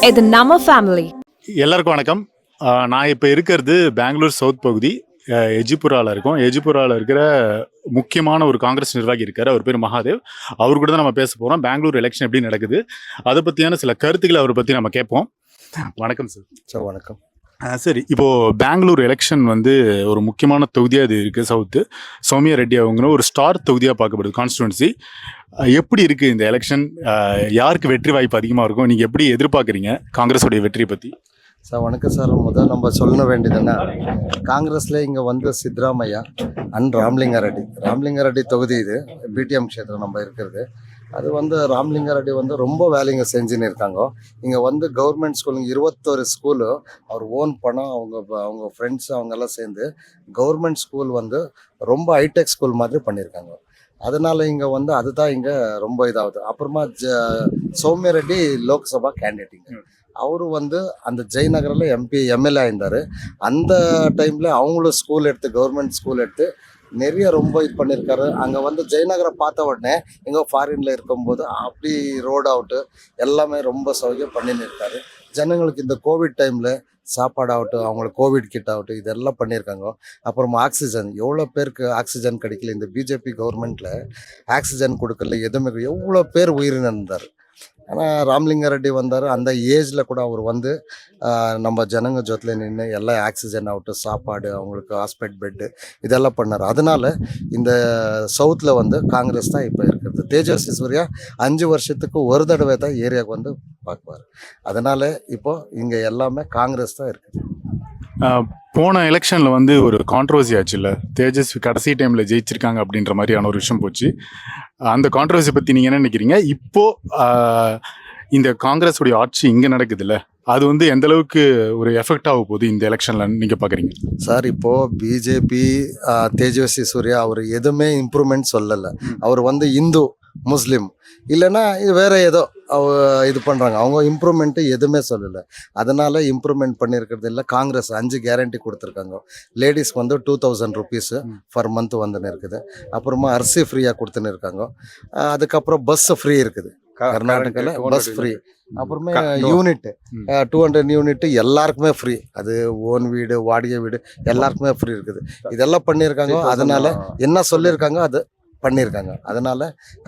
இது நம்ம ஃபேமிலி எல்லாருக்கும் வணக்கம். நான் இப்போ இருக்கிறது பெங்களூர் சவுத் பகுதி. ஆஹ் எஜிபுரால இருக்கோம். எஜிபுரால இருக்கிற முக்கியமான ஒரு காங்கிரஸ் நிர்வாகி இருக்காரு. அவர் பேர் மகாதேவ். அவர் கூட தான் நம்ம பேச போகிறோம் பெங்களூர் எலெக்ஷன் எப்படி நடக்குது? அதை பற்றியான சில கருத்துக்களை அவரை பற்றி நம்ம கேட்போம். வணக்கம் சார் சார் வணக்கம். சரி. இப்போ பெங்களூர் எலெக்ஷன் வந்து ஒரு முக்கியமான தொகுதியாக இது இருக்குது சவுத்து. சௌமியா ரெட்டி அவங்கிற ஒரு ஸ்டார் தொகுதியாக பார்க்கப்படுது கான்ஸ்டுவன்சி எப்படி இருக்குது இந்த எலெக்ஷன் யாருக்கு வெற்றி வாய்ப்பு அதிகமாக இருக்கும்? நீங்கள் எப்படி எதிர்பார்க்குறீங்க காங்கிரஸோடைய வெற்றியை பற்றி சார் வணக்கம் சார். முதல் நம்ம சொல்ல வேண்டியது என்ன? காங்கிரஸில் இங்கே வந்த சித்தராமையா அண்ட் ராம்லிங்க ரெட்டி. ராம்லிங்க ரெட்டி தொகுதி இது. பிடிஎம் க்ஷேத்திரம் நம்ம இருக்கிறது. அது வந்து ராம்லிங்க ரெட்டி வந்து ரொம்ப வேலைங்க செஞ்சுன்னு இருக்காங்க. இங்கே வந்து கவர்மெண்ட் ஸ்கூலுங்க இருபத்தொரு ஸ்கூலு அவர் ஓன் பணம் அவங்க அவங்க ஃப்ரெண்ட்ஸ் அவங்கெல்லாம் சேர்ந்து கவர்மெண்ட் ஸ்கூல் வந்து ரொம்ப ஹைடெக் ஸ்கூல் மாதிரி பண்ணியிருக்காங்க. அதனால இங்கே வந்து அதுதான் இங்கே ரொம்ப இதாகுது. அப்புறமா ஜ சௌமிய ரெட்டி லோக்சபா கேண்டிடேட்டுங்க அவரு வந்து அந்த ஜெயநகரில் எம்பி எம்எல்ஏ ஆயிருந்தார். அந்த டைமில் அவங்களும் ஸ்கூல் எடுத்து கவர்மெண்ட் ஸ்கூல் எடுத்து நிறைய ரொம்ப இது பண்ணியிருக்காரு. அங்கே வந்து ஜெயநகரை பார்த்த உடனே எங்கே ஃபாரினில் இருக்கும்போது அப்படி ரோட் அவுட்டு எல்லாமே ரொம்ப சௌகரியம் பண்ணின்னு இருக்காரு. ஜனங்களுக்கு இந்த கோவிட் டைமில் சாப்பாடு ஆகட்டும் அவங்களுக்கு கோவிட் கிட் ஆகட்டும் இதெல்லாம் பண்ணியிருக்காங்க. அப்புறமா ஆக்சிஜன் எவ்வளோ பேருக்கு ஆக்சிஜன் கிடைக்கல? இந்த பிஜேபி கவர்மெண்ட்டில் ஆக்சிஜன் கொடுக்கல எதுவுமே எவ்வளோ பேர் உயிரிழந்தார் ஆனால் ராம்லிங்க ரெட்டி வந்தார். அந்த ஏஜில் கூட அவர் வந்து நம்ம ஜனங்க ஜொத்தில் நின்று எல்லாம் ஆக்சிஜன் அவுட்டு சாப்பாடு அவங்களுக்கு ஹாஸ்பிட்டல் பெட்டு இதெல்லாம் பண்ணார். அதனால் இந்த சவுத்தில் வந்து காங்கிரஸ் தான் இப்போ இருக்கிறது. தேஜஸ்வி சூர்யா அஞ்சு வருஷத்துக்கு ஒரு தடவை தான் ஏரியாவுக்கு வந்து பார்க்குவார். அதனால் இப்போ இங்கே எல்லாமே காங்கிரஸ் தான் இருக்குது. போன எலெக்ஷன்ல வந்து ஒரு கான்ட்ரவர்சி ஆச்சு இல்ல தேஜஸ்வி கடைசி டைம்ல ஜெயிச்சிருக்காங்க அப்படின்ற மாதிரியான ஒரு விஷயம் போச்சு. அந்த கான்ட்ரவர்சி பத்தி நீங்க என்ன நினைக்கிறீங்க? இப்போ ஆஹ் இந்த காங்கிரஸ் உடைய ஆட்சி இங்க நடக்குதுல்ல. அது வந்து எந்த அளவுக்கு ஒரு எஃபெக்ட் ஆக போகுது இந்த எலெக்ஷன்ல நீங்க பாக்குறீங்க? சார் இப்போ பிஜேபி தேஜஸ்வி சூர்யா அவர் எதுவுமே இம்ப்ரூவ்மெண்ட் சொல்லலை. அவர் வந்து இந்து முஸ்லீம். இல்லைன்னா இது வேற ஏதோ. இது பண்ணுறாங்க அவங்க இம்ப்ரூவ்மெண்ட்டு எதுவுமே சொல்லலை. அதனால இம்ப்ரூவ்மெண்ட் பண்ணியிருக்கிறது இல்லை. காங்கிரஸ் அஞ்சு கேரண்டி கொடுத்துருக்காங்க. லேடிஸ்க்கு வந்து two thousand rupees per month வந்துன்னு இருக்குது. அப்புறமா அரிசி ஃப்ரீயாக கொடுத்துன்னு இருக்காங்க. அதுக்கப்புறம் பஸ் ஃப்ரீ இருக்குது. கர்நாடகாவில் பஸ் ஃப்ரீ அப்புறமே யூனிட். டூ ஹண்ட்ரட் யூனிட் எல்லாருக்குமே ஃப்ரீ அது ஓன் வீடு வாடகை வீடு எல்லாருக்குமே ஃப்ரீ இருக்குது. இதெல்லாம் பண்ணியிருக்காங்க அதனால என்ன சொல்லியிருக்காங்க அது பண்ணியிருக்காங்க அதனால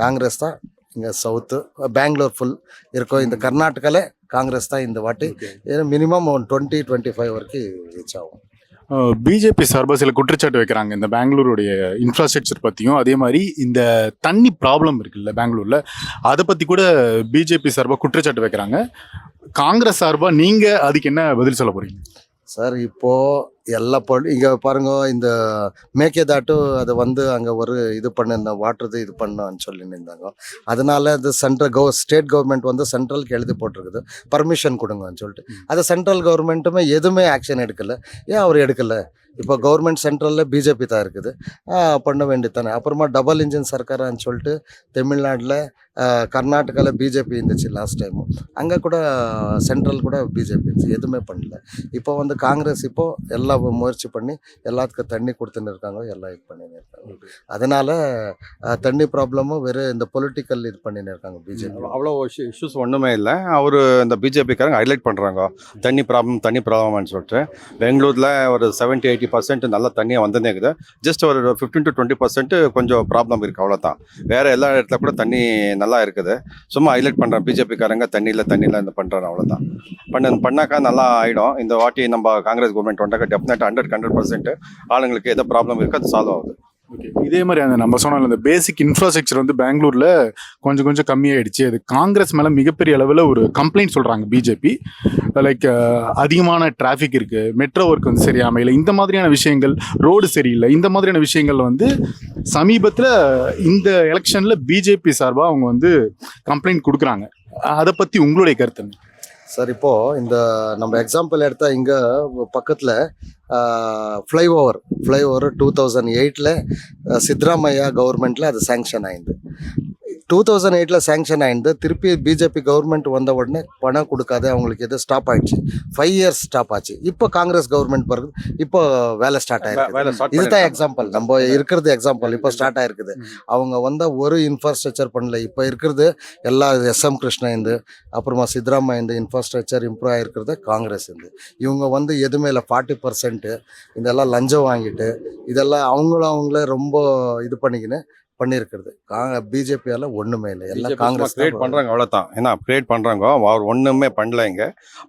காங்கிரஸ் தான் இங்கே சவுத்து பெங்களூர் ஃபுல் இருக்கும். இந்த கர்நாடகாவில் காங்கிரஸ் தான் இந்த வாட்டி. Minimum one twenty twenty five வரைக்கும் ரீச் ஆகும். பிஜேபி சார்பாக சில குற்றச்சாட்டு வைக்கிறாங்க. இந்த பெங்களூருடைய இன்ஃப்ராஸ்ட்ரக்சர் பற்றியும் அதே மாதிரி இந்த தண்ணி ப்ராப்ளம் இருக்குல்ல பெங்களூர்ல அதை பற்றி கூட பிஜேபி சார்பாக குற்றச்சாட்டு வைக்கிறாங்க. காங்கிரஸ் சார்பாக நீங்கள் அதுக்கு என்ன பதில் சொல்ல போறீங்க? சார் இப்போ எல்லா பொருள் இங்கே பாருங்க இந்த மேக்கேதாட்டு அதை வந்து அங்கே ஒரு இது பண்ண வாட்டர் இது பண்ணான்னு சொல்லின்னு இருந்தாங்க அதனால அது சென்ட்ரல் கவ ஸ்டேட் கவர்மெண்ட் வந்து சென்ட்ரலுக்கு எழுதி போட்டிருக்குது. பர்மிஷன் கொடுங்கன்னு சொல்லிட்டு. அது சென்ட்ரல் கவர்மெண்ட்டுமே எதுவுமே ஆக்ஷன் எடுக்கல. ஏன் அவர் எடுக்கல? இப்போ கவர்மெண்ட் சென்ட்ரலில் பிஜேபி தான் இருக்குது. பண்ண வேண்டியதானே அப்புறமா டபுள் இன்ஜின் சர்க்காரான்னு சொல்லிட்டு தமிழ்நாட்டில் கர்நாடகாவில் பிஜேபி இருந்துச்சு லாஸ்ட் டைமு அங்கே கூட சென்ட்ரல் கூட பிஜேபி இருந்துச்சு. எதுவுமே பண்ணல. இப்போ வந்து காங்கிரஸ் இப்போ எல்லா முயற்சி பண்ணி எல்லாத்துக்கும் தண்ணி கொடுத்துன்னு இருக்காங்க. எல்லாம் இது பண்ணின்னு இருக்காங்க. அதனால தண்ணி ப்ராப்ளமும் வெறும் இந்த பொலிட்டிக்கல் இது பண்ணின்னு இருக்காங்க பிஜேபி அவ்வளோ இஷ்யூஸ் ஒன்றுமே இல்லை. அவர் இந்த பிஜேபிக்காரங்க ஹைலைட் பண்ணுறாங்க தண்ணி ப்ராப்ளம் தண்ணி ப்ராப்ளம்னு சொல்லிட்டு. பெங்களூரில் ஒரு செவன்ட்டி எயிட்டி பர்சன்ட் நல்ல தண்ணியாக வந்துனே இருக்குது. ஜஸ்ட் ஒரு ஃபிஃப்டின் டு டுவெண்ட்டி பர்சன்ட் கொஞ்சம் ப்ராப்ளம் இருக்குது அவ்வளோதான் வேறு எல்லா இடத்துல கூட தண்ணி நல்லா இருக்குது. சும்மா ஹைலைட் பண்ணுறேன் பிஜேபிக்காரங்க தண்ணியில் தண்ணியில் இந்த பண்ணுறாங்க அவ்வளோதான் பண்ண பண்ணாக்கா நல்லா ஆகிடும் இந்த வாட்டி நம்ம காங்கிரஸ் கவர்மெண்ட் வந்தாக்கா தட் ஹண்ட்ரட் ஹண்ட்ரட் பர்சன்ட் ஆளுங்களுக்கு எதோ ப்ராப்ளம் இருக்குது அது சால்வ் ஆகுது. இதே மாதிரி அந்த நம்ம சொன்னால இந்த பேசிக் இன்ஃப்ராஸ்ட்ரக்சர் வந்து பெங்களூர்ல கொஞ்சம் கொஞ்சம் கம்மியாயிடுச்சு. அது காங்கிரஸ் மேல மிகப்பெரிய அளவில் ஒரு கம்ப்ளைண்ட் சொல்றாங்க பிஜேபி லைக் அதிகமான டிராஃபிக் இருக்கு. மெட்ரோ ஒர்க் வந்து சரியா அமையல இந்த மாதிரியான விஷயங்கள் ரோடு சரியில்லை. இந்த மாதிரியான விஷயங்கள் வந்து சமீபத்தில் இந்த எலெக்ஷன்ல பிஜேபி சார்பாக அவங்க வந்து கம்ப்ளைண்ட் கொடுக்குறாங்க. அதை பத்தி உங்களுடைய கருத்து என்ன? சார் இப்போ இந்த நம்ம எக்ஸாம்பிள் எடுத்தா இங்க பக்கத்துல ஃப்ளைஓவர் ஃப்ளைஓவர் டூ தௌசண்ட் எயிட்டில் சித்தராமையா கவர்மெண்ட்ல அது சேங்ஷன் ஆயிருந்து டூ தௌசண்ட் எயிட்டில் சேங்ஷன் ஆயிருந்து திருப்பி பிஜேபி கவர்மெண்ட் வந்த உடனே பணம் கொடுக்காது அவங்களுக்கு எது ஸ்டாப் ஆயிடுச்சு. ஃபைவ் இயர்ஸ் ஸ்டாப் ஆச்சு. இப்போ காங்கிரஸ் கவர்மெண்ட் பிறகு இப்போ வேலை ஸ்டார்ட் ஆயிருக்கு. இதுதான். எக்ஸாம்பிள் நம்ம இருக்கிறது எக்ஸாம்பிள் இப்போ ஸ்டார்ட் ஆயிருக்குது. அவங்க வந்த ஒரு இன்ஃப்ராஸ்ட்ரக்சர் பண்ணல. இப்போ இருக்கிறது எல்லா எஸ்எம் கிருஷ்ணா இருந்து அப்புறமா சித்தராமையா இந்த இன்ஃப்ராஸ்ட்ரக்சர் இம்ப்ரூவ் ஆயிருக்கிறது காங்கிரஸ் இருந்து இவங்க வந்து எதுவுமே இல்லை. ஃபார்ட்டி பர்சன்ட்டு இதெல்லாம் லஞ்சம் வாங்கிட்டு இதெல்லாம் அவங்களும் அவங்களே ரொம்ப இது பண்ணிக்கின்னு பண்ணியிருக்கிறது கா பிஜேபியால் ஒன்றுமே இல்லை. எல்லாம் காங்கிரஸ் கிரியேட் பண்றாங்க அவ்வளவுதான். ஏன்னா கிரியேட் பண்றாங்க அவர் ஒண்ணுமே பண்ணல இங்க.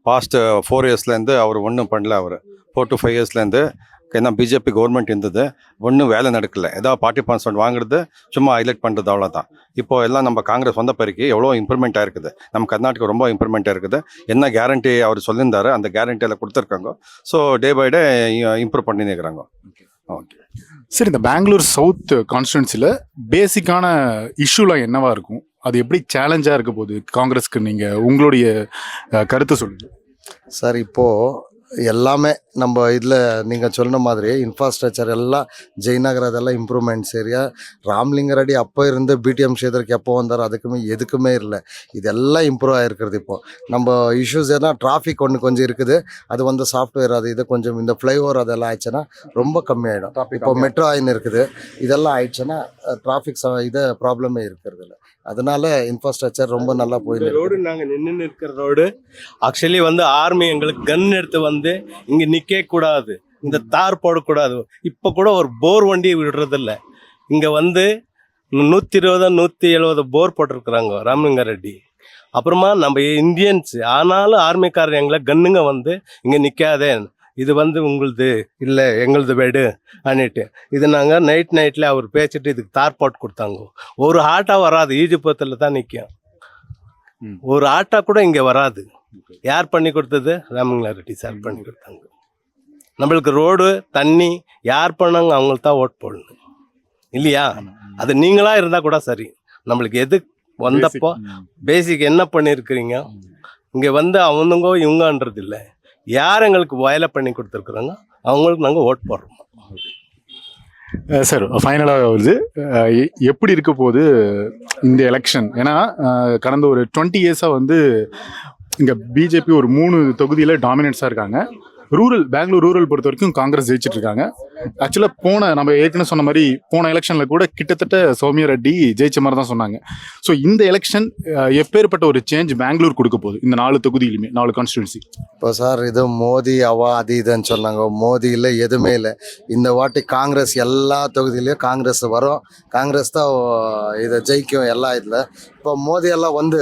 பாஸ்ட் ஃபோர் இயர்ஸ்ல இருந்து அவர் ஒன்றும் பண்ணல அவர். ஃபோர் டு ஃபைவ் இயர்ஸ்ல இருந்து ஏன்னா பிஜேபி கவர்மெண்ட் இருந்தது ஒன்றும் வேலை நடக்கல. ஏதாவது பார்ட்டி பர்சன்ட் வாங்குறது சும்மா ஹைலைட் பண்ணுறது அவ்வளோதான் இப்போ எல்லாம் நம்ம காங்கிரஸ் வந்த பிறகு எவ்வளோ இம்ப்ரூவ்மெண்ட் ஆயிருக்குது. நம்ம கர்நாடகா ரொம்ப இம்ப்ரூவ்மெண்ட் இருக்குது என்ன கேரண்டி அவர் சொல்லியிருந்தாரு அந்த கேரண்டி எல்லாம் கொடுத்துருக்காங்க. So day by day improve பண்ணி இருக்கிறாங்க. ஓகே சரி இந்த பெங்களூர் சவுத் கான்ஸ்டுவன்சியில் பேசிக்கான இஷ்யூலாம் என்னவா இருக்கும்? அது எப்படி சேலஞ்சாக இருக்க போகுது? காங்கிரஸ்க்கு நீங்கள் உங்களுடைய கருத்தை சொல்லுங்கள் சார் இப்போது எல்லாமே நம்ம இதில் நீங்கள் சொன்ன மாதிரி இன்ஃப்ராஸ்ட்ரக்சர் எல்லாம் ஜெயநகர் அதெல்லாம் இம்ப்ரூவ்மெண்ட்ஸ் ஏரியா ராம்லிங்க ரெட்டி அப்போ இருந்து பிடிஎம் க்ஷேத்திரக்கு எப்போ வந்தார் அதுக்குமே எதுக்குமே இல்லை. இதெல்லாம் இம்ப்ரூவ் ஆகிருக்கிறது இப்போ. நம்ம இஷ்யூஸ் எதனா டிராஃபிக் ஒன்று கொஞ்சம் இருக்குது. அது வந்து சாஃப்ட்வேர் அது இது கொஞ்சம் இந்த ஃப்ளைஓவர் அதெல்லாம் ஆயிடுச்சுன்னா ரொம்ப கம்மியாயிடும். இப்போ மெட்ரோ ஆயின் இருக்குது. இதெல்லாம் ஆயிடுச்சுன்னா டிராஃபிக் இது ப்ராப்ளமே இருக்கிறது இல்லை. அதனால இன்ஃப்ராஸ்ட்ரக்சர் ரொம்ப நல்லா போயிருக்கு ரோடு நாங்கள் நின்று இருக்கிற ரோடு ஆக்சுவலி வந்து ஆர்மி எங்களுக்கு கன் எடுத்து வந்து இங்கே நிற்க கூடாது. இந்த தார் போடக்கூடாது. இப்போ கூட ஒரு போர் வண்டி விடுறதில்ல. இங்கே வந்து நூற்றி இருபது நூற்றி எழுபது போர் போட்டிருக்கிறாங்க ராமலிங்க ரெட்டி அப்புறமா நம்ம இந்தியன்ஸ் ஆனாலும் ஆர்மிக்காரர் எங்களை கன்னுங்க வந்து இங்கே நிற்காதே இது வந்து உங்களுது இல்லை எங்களுது வீடு அன்னிட்டு. இது நாங்கள் நைட் நைட்டில் அவர் பேசிட்டு இதுக்கு தார் போட்டு கொடுத்தாங்க. ஒரு ஆட்டோ வராது. ஈஜிபத்தில் தான் நிற்கும். ஒரு ஆட்டோ கூட இங்கே வராது. யார் பண்ணி கொடுத்தது? ராமங்களா ரெட்டி சார் பண்ணி கொடுத்தாங்க. நம்மளுக்கு ரோடு தண்ணி யார் பண்ணாங்க அவங்களுக்கு தான் ஓட் போடணும். இல்லையா? அது நீங்களா இருந்தா கூட சரி. நம்மளுக்கு எது வந்தப்போ பேசிக் என்ன பண்ணியிருக்கிறீங்க இங்கே வந்து அவனுங்க இவங்கன்றது இல்லை யார் எங்களுக்கு வேலை பண்ணி கொடுத்துருக்குறாங்க? அவங்களுக்கு நாங்கள் ஓட் போடுறோம். சார் ஃபைனலாக வருது. எப்படி இருக்க போகுது இந்த எலெக்ஷன் ஏன்னா கடந்த ஒரு டுவெண்ட்டி இயர்ஸாக வந்து இங்கே பிஜேபி ஒரு மூணு தொகுதியில் டாமினன்ஸாக இருக்காங்க. ரூரல் பெங்களூர் ரூரல் பொறுத்த வரைக்கும் காங்கிரஸ் ஜெயிச்சிட்டு இருக்காங்க. ஆக்சுவலாக போன நம்ம ஏற்கனவே சொன்ன மாதிரி போன எலெக்ஷனில் கூட கிட்டத்தட்ட சௌமியா ரெட்டி ஜெயிச்ச மாதிரி தான் சொன்னாங்க. ஸோ இந்த எலெக்ஷன் எப்பேற்பட்ட ஒரு சேஞ்ச் பெங்களூர் கொடுக்க போகுது? இந்த நாலு தொகுதியிலுமே நாலு கான்ஸ்டியூன்சி இப்போ சார் இது மோடி அவா அது இதுன்னு சொன்னாங்க. மோடி இல்லை எதுவுமே இல்லை. இந்த வாட்டி காங்கிரஸ் எல்லா தொகுதியிலையும் காங்கிரஸ் வரும். காங்கிரஸ் தான் இதை ஜெயிக்கும் எல்லா இதில். இப்போ மோடி எல்லாம் வந்து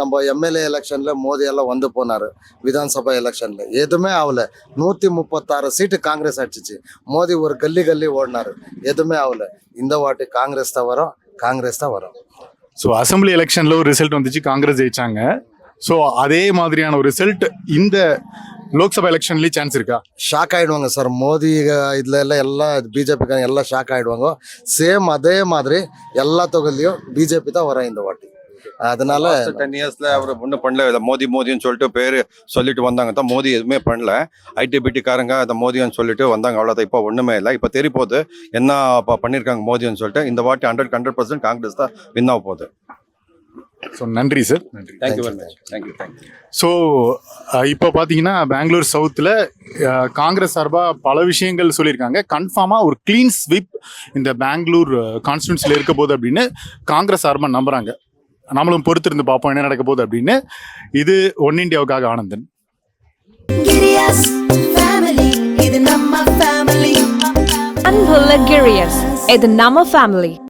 நம்ம எம்எல்ஏ எலெக்ஷனில் மோடி எல்லாம் வந்து போனார் விதான்சபா எலெக்ஷனில் எதுவுமே ஆகல. நூற்றி முப்பத்தாறு சீட்டு காங்கிரஸ் அடிச்சிச்சு. மோடி ஒரு கல்லி கல்லி ஓடினார். எதுவுமே ஆகல. இந்த வாட்டி காங்கிரஸ் தான் வரும் காங்கிரஸ் தான் வரும். ஸோ அசம்பிளி எலெக்ஷனில் ஒரு ரிசல்ட் வந்துச்சு காங்கிரஸ் ஜெயிச்சாங்க. ஸோ அதே மாதிரியான ஒரு ரிசல்ட் இந்த லோக்சபா எலெக்ஷன்லேயே சான்ஸ் இருக்கா? ஷாக் ஆயிடுவாங்க சார். மோடி இதில் எல்லாம் எல்லாம் பிஜேபிக்காரங்க எல்லாம் ஷாக் ஆயிடுவாங்க. சேம் அதே மாதிரி எல்லா தொகுதியிலையும் பிஜேபி தான் வரும் இந்த வாட்டி. அதனால டென் இயர்ஸ்ல அவர் ஒன்றும் பண்ணல. இல்லை மோடி மோதின்னு சொல்லிட்டு பேர் சொல்லிட்டு வந்தாங்க. தான் மோடி எதுவுமே பண்ணல. ஐடி பிடிக்காரங்க அந்த மோதின்னு சொல்லிட்டு வந்தாங்க. அவ்வளோதான் இப்போ ஒன்றுமே இல்லை. இப்போ தெரிய போகுது. என்ன பண்ணியிருக்காங்க மோதின்னு சொல்லிட்டு இந்த வாட்டி ஹண்ட்ரட் ஹண்ட்ரட் பர்சன்ட் காங்கிரஸ் தான் வின் ஆக போகுது. ஸோ நன்றி சார் நன்றி. Thank you very much thank you thank you so இப்போ பார்த்தீங்கன்னா பெங்களூர் சவுத்தில் காங்கிரஸ் சார்பாக பல விஷயங்கள் சொல்லியிருக்காங்க. கன்ஃபார்மாக ஒரு க்ளீன் ஸ்வீப் இந்த பெங்களூர் கான்ஸ்டியூன்சியில் இருக்க போகுது அப்படின்னு காங்கிரஸ் சார்பாக நம்புறாங்க. நம்மளும் பொறுத்திருந்து பார்ப்போம் என்ன நடக்க போகுது அப்படின்னு. இது ஒன் இந்தியாவுக்காக ஆனந்தன். Girias family, இது நம்ம family.